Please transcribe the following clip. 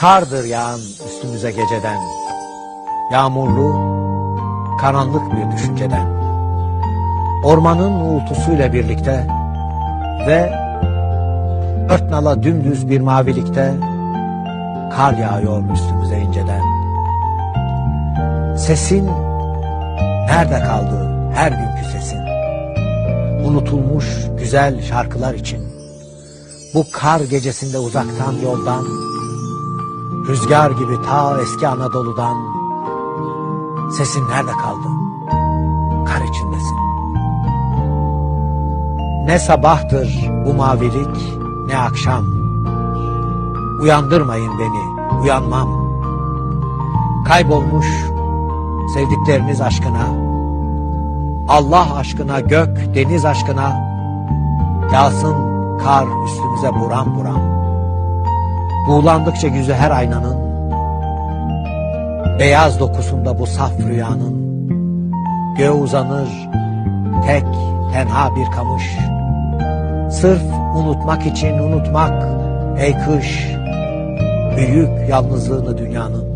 Kardır yağan üstümüze geceden. Yağmurlu, karanlık bir düşünceden. Ormanın uğultusuyla birlikte ve ört nala dümdüz bir mavilikte kar yağıyor üstümüze inceden. Sesin nerede kaldı her günkü sesin? Unutulmuş güzel şarkılar için. Bu kar gecesinde uzaktan yoldan, rüzgar gibi ta eski Anadolu'dan, sesin nerede kaldı? Kar içindesin. Ne sabahtır bu mavilik, ne akşam. Uyandırmayın beni, uyanmam. Kaybolmuş sevdikleriniz aşkına, Allah aşkına, gök, deniz aşkına, yağsın kar üstümüze buram buram. Buğulandıkça yüzü her aynanın, beyaz dokusunda bu saf rüyanın, göğe uzanır tek tenha bir kamış. Sırf unutmak için unutmak ey kış, büyük yalnızlığını dünyanın.